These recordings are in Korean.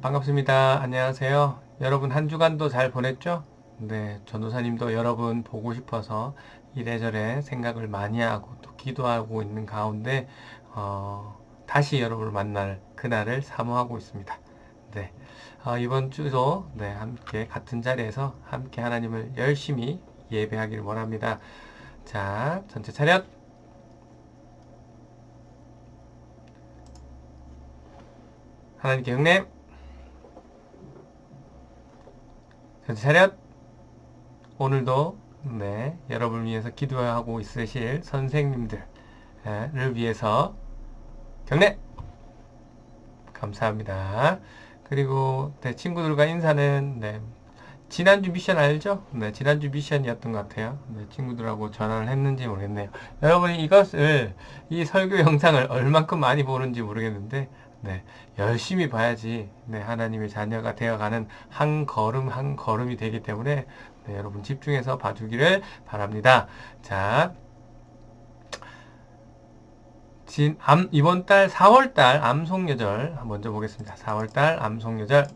반갑습니다. 안녕하세요. 여러분 한 주간도 잘 보냈죠? 네, 전도사님도 여러분 보고 싶어서 이래저래 생각을 많이 하고 또 기도하고 있는 가운데 어, 다시 여러분을 만날 그날을 사모하고 있습니다. 네, 어, 이번 주도 네, 함께 같은 자리에서 함께 하나님을 열심히 예배하기를 원합니다. 자, 전체 차렷. 하나님께 형님. 전체 차렷. 오늘도 네, 여러분을 위해서 기도하고 있으실 선생님들을 위해서 경례. 감사합니다. 그리고 네, 친구들과 인사는 네, 지난주 미션 알죠? 네, 지난주 미션이었던 것 같아요. 네, 친구들하고 전화를 했는지 모르겠네요. 여러분이 이것을, 이 설교 영상을 얼만큼 많이 보는지 모르겠는데, 네, 열심히 봐야지, 네, 하나님의 자녀가 되어가는 한 걸음 한 걸음이 되기 때문에, 네, 여러분 집중해서 봐주기를 바랍니다. 자, 진, 암, 이번 달 4월 달 암송여절 먼저 보겠습니다. 4월 달 암송여절.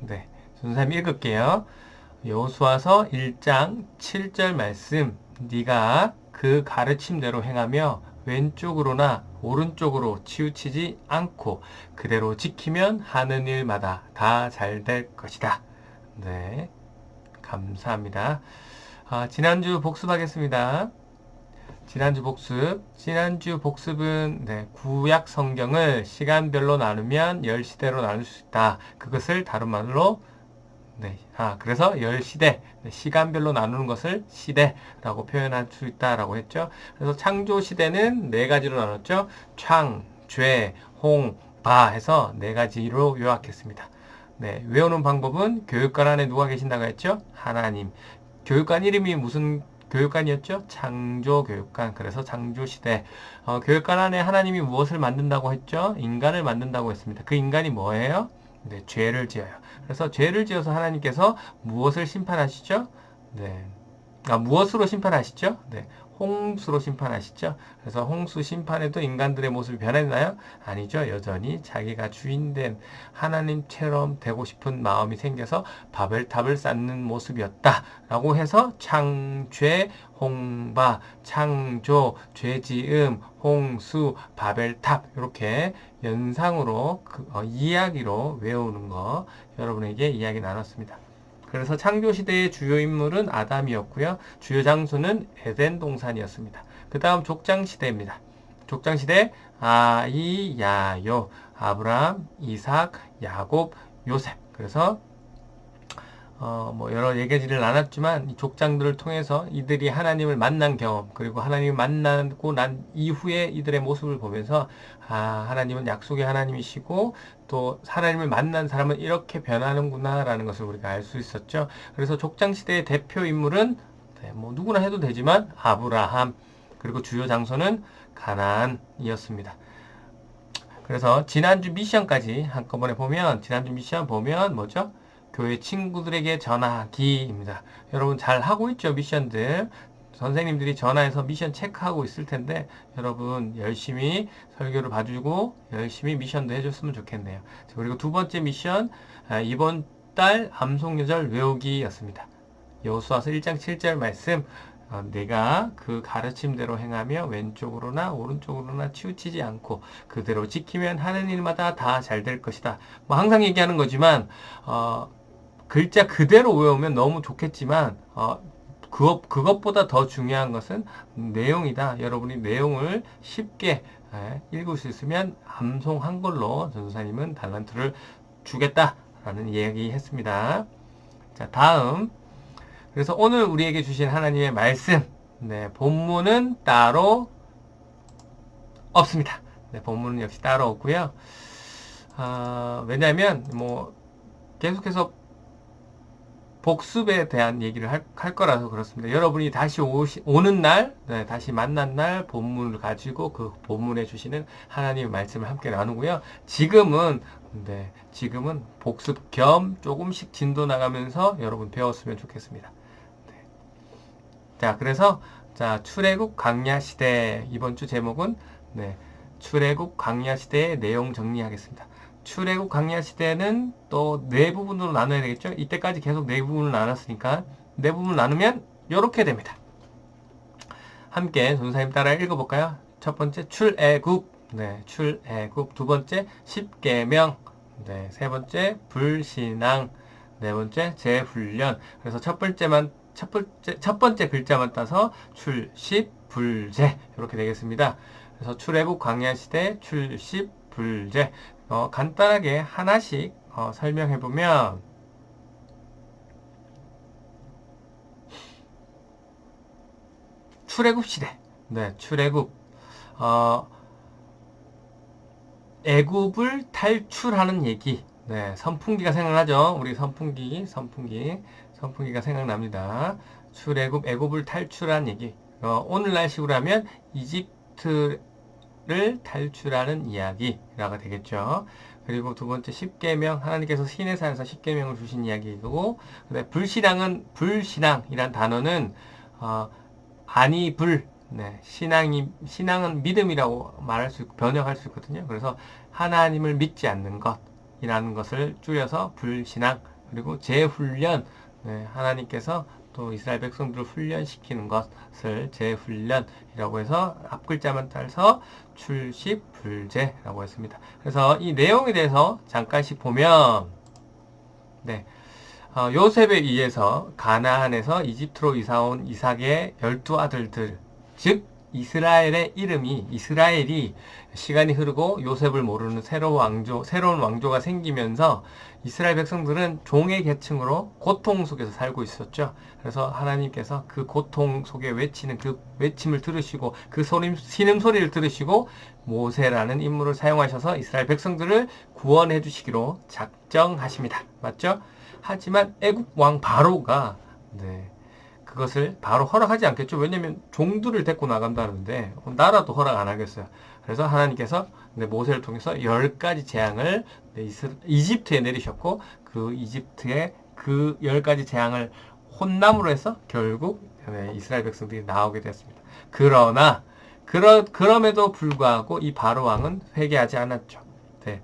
네. 선생님 읽을게요. 여호수아서 1장 7절 말씀 네가 그 가르침대로 행하며 왼쪽으로나 오른쪽으로 치우치지 않고 그대로 지키면 하는 일마다 다 잘 될 것이다. 네. 감사합니다. 아, 지난주 복습하겠습니다. 지난주 복습. 지난주 복습은 네, 구약 성경을 시간별로 나누면 10시대로 나눌 수 있다. 그것을 다른 말로 네. 아, 그래서 열 시대, 네, 시간별로 나누는 것을 시대라고 표현할 수 있다라고 했죠. 그래서 창조 시대는 네 가지로 나눴죠. 창, 죄, 홍, 바 해서 네 가지로 요약했습니다. 네, 외우는 방법은 교육관 안에 누가 계신다고 했죠? 하나님. 교육관 이름이 무슨 교육관이었죠? 창조 교육관. 그래서 창조 시대. 어, 교육관 안에 하나님이 무엇을 만든다고 했죠? 인간을 만든다고 했습니다. 그 인간이 뭐예요? 네, 죄를 지어요. 그래서 죄를 지어서 하나님께서 무엇을 심판하시죠? 네. 아, 무엇으로 심판하시죠? 네. 홍수로 심판하시죠? 그래서 홍수 심판에도 인간들의 모습이 변했나요? 아니죠. 여전히 자기가 주인된 하나님처럼 되고 싶은 마음이 생겨서 바벨탑을 쌓는 모습이었다. 라고 해서 창죄, 홍바, 창조, 죄지음, 홍수, 바벨탑 이렇게 연상으로 그, 어, 이야기로 외우는 거 여러분에게 이야기 나눴습니다. 그래서 창조 시대의 주요 인물은 아담이었고요. 주요 장소는 에덴 동산이었습니다. 그 다음 족장 시대입니다. 족장 시대 아이야요 아브라함, 이삭, 야곱, 요셉. 그래서 어, 뭐 여러 얘기를 나눴지만 이 족장들을 통해서 이들이 하나님을 만난 경험 그리고 하나님을 만나고 난 이후에 이들의 모습을 보면서 아 하나님은 약속의 하나님이시고 또 하나님을 만난 사람은 이렇게 변하는구나라는 것을 우리가 알 수 있었죠. 그래서 족장 시대의 대표 인물은 네, 뭐 누구나 해도 되지만 아브라함 그리고 주요 장소는 가나안이었습니다. 그래서 지난주 미션까지 한꺼번에 보면 지난주 미션 보면 뭐죠? 교회 친구들에게 전화하기입니다. 여러분 잘 하고 있죠 미션들. 선생님들이 전화해서 미션 체크하고 있을 텐데 여러분 열심히 설교를 봐주고 열심히 미션도 해줬으면 좋겠네요. 그리고 두 번째 미션 아, 이번 달 암송요절 외우기였습니다. 여호수아서 1장 7절 말씀 어, 내가 그 가르침대로 행하며 왼쪽으로나 오른쪽으로나 치우치지 않고 그대로 지키면 하는 일마다 다 잘 될 것이다. 뭐 항상 얘기하는 거지만 어, 글자 그대로 외우면 너무 좋겠지만 어, 그것, 그것보다 더 중요한 것은 내용이다. 여러분이 내용을 쉽게 예, 읽을 수 있으면 암송한 걸로 전도사님은 달란트를 주겠다라는 이야기 했습니다. 자, 다음. 그래서 오늘 우리에게 주신 하나님의 말씀. 네, 본문은 따로 없습니다. 네, 본문은 역시 따로 없고요. 아, 왜냐하면 뭐 계속해서 복습에 대한 얘기를 할, 할 거라서 그렇습니다. 여러분이 다시 오시, 오는 날, 네, 다시 만난 날 본문을 가지고 그 본문에 주시는 하나님의 말씀을 함께 나누고요. 지금은, 네, 지금은 복습 겸 조금씩 진도 나가면서 여러분 배웠으면 좋겠습니다. 네. 자, 그래서, 자, 출애굽 강야 시대, 이번 주 제목은, 네, 출애굽 강야 시대의 내용 정리하겠습니다. 출애굽 광야 시대는 또 네 부분으로 나눠야 되겠죠. 이때까지 계속 네 부분을 나눴으니까 네 부분을 나누면 이렇게 됩니다. 함께 전사님 따라 읽어볼까요? 첫 번째 출애굽, 네, 출애굽. 두 번째 십계명, 네, 세 번째 불신앙, 네 번째 재훈련. 그래서 첫 번째만 첫 번째 첫 번째 글자만 따서 출십 불제 이렇게 되겠습니다. 그래서 출애굽 광야 시대 출십 불제 어, 간단하게 하나씩 어, 설명해 보면 출애굽 시대. 네, 출애굽. 어, 애굽을 탈출하는 얘기. 네, 선풍기가 생각나죠? 우리 선풍기, 선풍기, 선풍기가 생각납니다. 출애굽, 애굽을 탈출한 얘기. 어, 오늘날식으로 하면 이집트 를 탈출하는 이야기라가 되겠죠. 그리고 두 번째 십계명 하나님께서 신의 산에서 십계명을 주신 이야기이고 그다음에 불신앙은 불신앙이란 단어는 어, 아니 불 네, 신앙이 신앙은 믿음이라고 말할 수 번역할 수 있거든요. 그래서 하나님을 믿지 않는 것이라는 것을 줄여서 불신앙 그리고 재훈련 네, 하나님께서 또 이스라엘 백성들을 훈련시키는 것을 재훈련이라고 해서 앞글자만 따서 출십불제라고 했습니다. 그래서 이 내용에 대해서 잠깐씩 보면 네. 어, 요셉에 의해서 가나안에서 이집트로 이사온 이삭의 열두 아들들 즉 이스라엘의 이름이 이스라엘이 시간이 흐르고 요셉을 모르는 새로운 왕조 새로운 왕조가 생기면서 이스라엘 백성들은 종의 계층으로 고통 속에서 살고 있었죠. 그래서 하나님께서 그 고통 속에 외치는 그 외침을 들으시고 그 소림 신음 소리를 들으시고 모세라는 인물을 사용하셔서 이스라엘 백성들을 구원해 주시기로 작정하십니다. 맞죠? 하지만 애국 왕 바로가 네. 그것을 바로 허락하지 않겠죠. 왜냐하면 종들을 데리고 나간다는데 나라도 허락 안 하겠어요. 그래서 하나님께서 모세를 통해서 열 가지 재앙을 이집트에 내리셨고 그 이집트의 그 열 가지 재앙을 혼남으로 해서 결국 이스라엘 백성들이 나오게 되었습니다. 그러나 그러, 그럼에도 불구하고 이 바로 왕은 회개하지 않았죠. 네,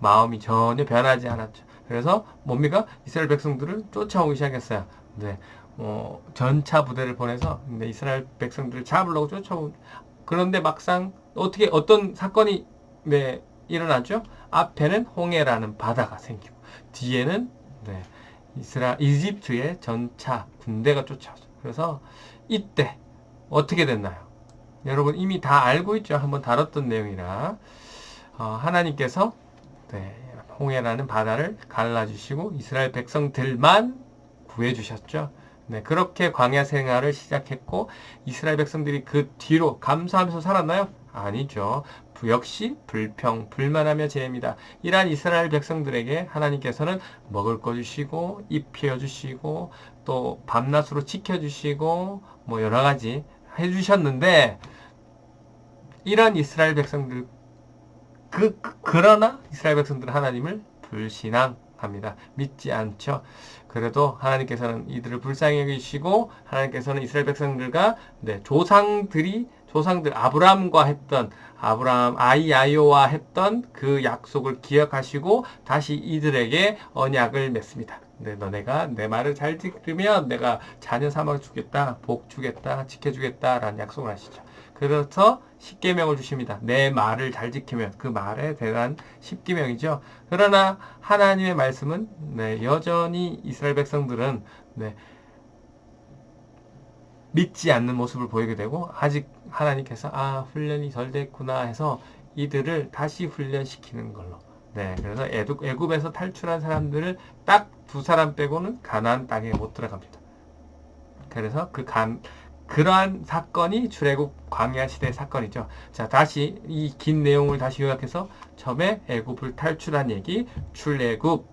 마음이 전혀 변하지 않았죠. 그래서 뭡니까? 이스라엘 백성들을 쫓아오기 시작했어요. 네, 어, 전차 부대를 보내서 이스라엘 백성들을 잡으려고 쫓아온 그런데 막상 어떻게 어떤 사건이 네, 일어나죠? 앞에는 홍해라는 바다가 생기고 뒤에는 네, 이스라 이집트의 전차 군대가 쫓아오죠. 그래서 이때 어떻게 됐나요? 여러분 이미 다 알고 있죠. 한번 다뤘던 내용이라 어, 하나님께서 네, 홍해라는 바다를 갈라주시고 이스라엘 백성들만 구해주셨죠. 네, 그렇게 광야 생활을 시작했고 이스라엘 백성들이 그 뒤로 감사하면서 살았나요? 아니죠. 역시 불평, 불만하며 지냅니다. 이러한 이스라엘 백성들에게 하나님께서는 먹을 거 주시고 입혀 주시고 또 밤낮으로 지켜 주시고 뭐 여러 가지 해 주셨는데 이런 이스라엘 백성들 그, 그 그러나 이스라엘 백성들은 하나님을 불신앙합니다. 믿지 않죠. 그래도 하나님께서는 이들을 불쌍히 여기시고 하나님께서는 이스라엘 백성들과 네, 조상들이 조상들 아브라함과 했던 아브라함 아이아이오와 했던 그 약속을 기억하시고 다시 이들에게 언약을 맺습니다. 네, 너네가 내 말을 잘 지키면 내가 자녀 삼아 주겠다, 복 주겠다, 지켜주겠다라는 약속을 하시죠. 그래서 십계명을 주십니다. 내 말을 잘 지키면 그 말에 대한 십계명이죠. 그러나 하나님의 말씀은 네, 여전히 이스라엘 백성들은 네, 믿지 않는 모습을 보이게 되고 아직 하나님께서 아 훈련이 덜 됐구나 해서 이들을 다시 훈련시키는 걸로. 네, 그래서 애굽, 애굽에서 탈출한 사람들을 딱 두 사람 빼고는 가나안 땅에 못 들어갑니다. 그래서 그 간, 그러한 사건이 출애굽 광야 시대 사건이죠. 자, 다시 이 긴 내용을 다시 요약해서 처음에 애굽을 탈출한 얘기, 출애굽.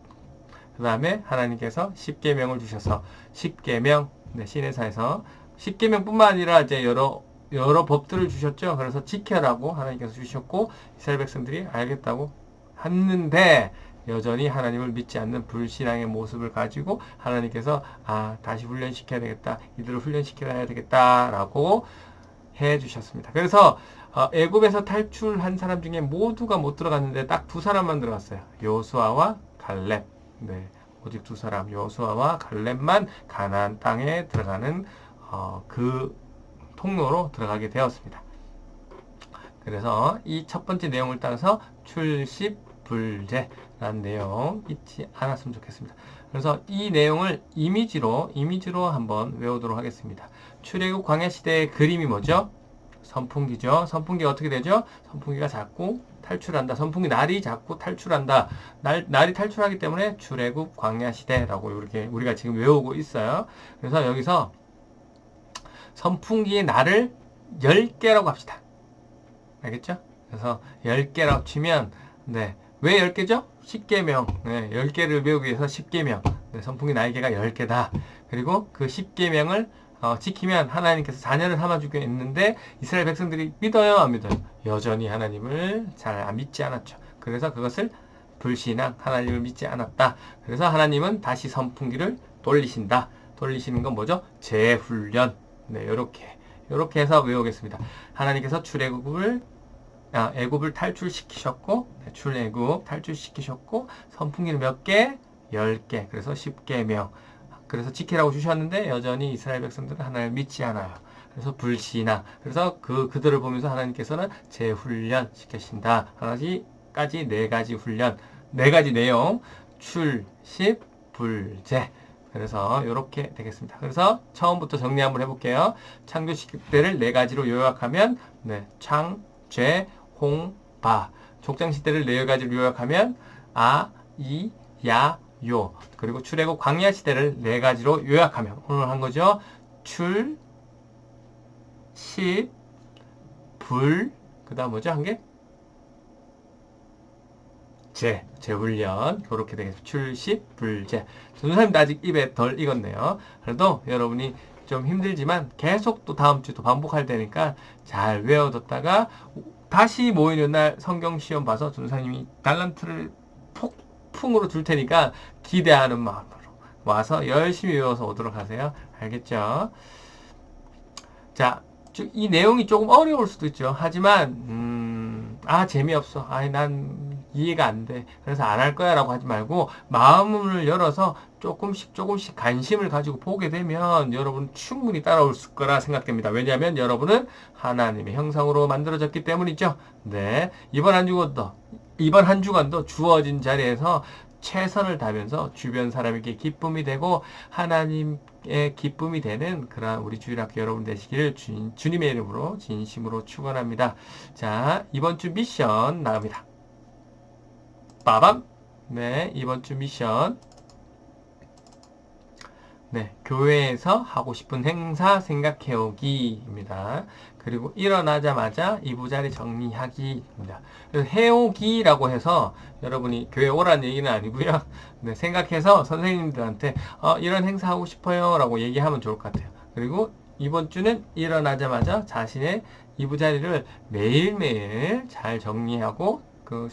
그다음에 하나님께서 십계명을 주셔서 십계명 네, 시내사에서 십계명뿐만 아니라 이제 여러 여러 법들을 주셨죠. 그래서 지켜라고 하나님께서 주셨고 이스라엘 백성들이 알겠다고 했는데 여전히 하나님을 믿지 않는 불신앙의 모습을 가지고 하나님께서 아 다시 훈련시켜야 되겠다 이들을 훈련시켜야 되겠다라고 해 주셨습니다. 그래서 어, 애굽에서 탈출한 사람 중에 모두가 못 들어갔는데 딱 두 사람만 들어갔어요. 요수아와 갈렙. 네. 오직 두 사람 요수아와 갈렙만 가나안 땅에 들어가는 어, 그 통로로 들어가게 되었습니다. 그래서 이 첫 번째 내용을 따라서 출십 불제라는 내용 잊지 않았으면 좋겠습니다. 그래서 이 내용을 이미지로 이미지로 한번 외우도록 하겠습니다. 출애굽 광야 시대의 그림이 뭐죠? 선풍기죠. 선풍기가 어떻게 되죠? 선풍기가 자꾸 탈출한다. 선풍기 날이 자꾸 탈출한다. 날, 날이 탈출하기 때문에 출애굽 광야 시대라고 이렇게 우리가 지금 외우고 있어요. 그래서 여기서 선풍기의 날을 10개라고 합시다. 알겠죠? 그래서 10개라고 치면 네. 왜 10개죠? 10개명. 네, 10개를 외우기 위해서 10개명. 네, 선풍기 날개가 10개다. 그리고 그 10개명을 어, 지키면 하나님께서 자녀를 삼아주게 했는데 이스라엘 백성들이 믿어요, 안 믿어요? 여전히 하나님을 잘 믿지 않았죠. 그래서 그것을 불신앙, 하나님을 믿지 않았다. 그래서 하나님은 다시 선풍기를 돌리신다. 돌리시는 건 뭐죠? 재훈련. 네, 요렇게. 요렇게 해서 외우겠습니다. 하나님께서 출애굽을 아, 애굽을 탈출시키셨고 네, 출애굽 탈출시키셨고 선풍기를 몇 개? 10개. 그래서 10개명. 그래서 지키라고 주셨는데 여전히 이스라엘 백성들은 하나님을 믿지 않아요. 그래서 불신앙. 그래서 그 그들을 보면서 하나님께서는 재훈련 시키신다. 하나까지 네 가지 훈련, 네 가지 내용. 출십 불제. 그래서 이렇게 되겠습니다. 그래서 처음부터 정리 한번 해볼게요. 창조 시대를 네 가지로 요약하면 네, 창, 죄, 홍, 바. 족장 시대를 네 가지로 요약하면 아, 이, 야, 요. 그리고 출애굽 광야 시대를 네 가지로 요약하면 오늘 한 거죠. 출, 십, 불, 그 다음 뭐죠? 한 개? 재, 재훈련 그렇게 되겠습니다. 출십, 불재. 전도사님도 아직 입에 덜 익었네요. 그래도 여러분이 좀 힘들지만 계속 또 다음 주 또 반복할 테니까 잘 외워뒀다가 다시 모이는 날 성경 시험 봐서 전도사님이 달란트를 폭풍으로 줄 테니까 기대하는 마음으로 와서 열심히 외워서 오도록 하세요. 알겠죠? 자, 이 내용이 조금 어려울 수도 있죠. 하지만 음, 아 재미없어. 아니 난 이해가 안 돼. 그래서 안 할 거야 라고 하지 말고 마음을 열어서 조금씩 조금씩 관심을 가지고 보게 되면 여러분 충분히 따라올 거라 생각됩니다. 왜냐하면 여러분은 하나님의 형상으로 만들어졌기 때문이죠. 네. 이번 한 주간도 이번 한 주간도 주어진 자리에서 최선을 다하면서 주변 사람에게 기쁨이 되고 하나님의 기쁨이 되는 그런 우리 주일학교 여러분 되시기를 주, 주님의 이름으로 진심으로 축원합니다. 자 이번 주 미션 나갑니다. 빠밤 네 이번 주 미션 네, 교회에서 하고 싶은 행사 생각해오기입니다. 그리고 일어나자마자 이부자리 정리하기입니다. 해오기라고 해서 여러분이 교회 오라는 얘기는 아니고요. 네, 생각해서 선생님들한테 어, 이런 행사 하고 싶어요 라고 얘기하면 좋을 것 같아요. 그리고 이번 주는 일어나자마자 자신의 이부자리를 매일매일 잘 정리하고 그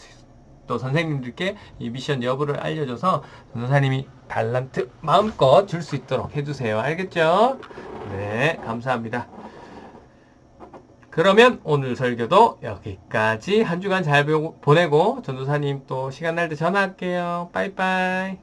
또 선생님들께 이 미션 여부를 알려줘서 전도사님이 달란트 마음껏 줄 수 있도록 해주세요. 알겠죠? 네, 감사합니다. 그러면 오늘 설교도 여기까지 한 주간 잘 보내고 전도사님 또 시간 날 때 전화할게요. 빠이빠이.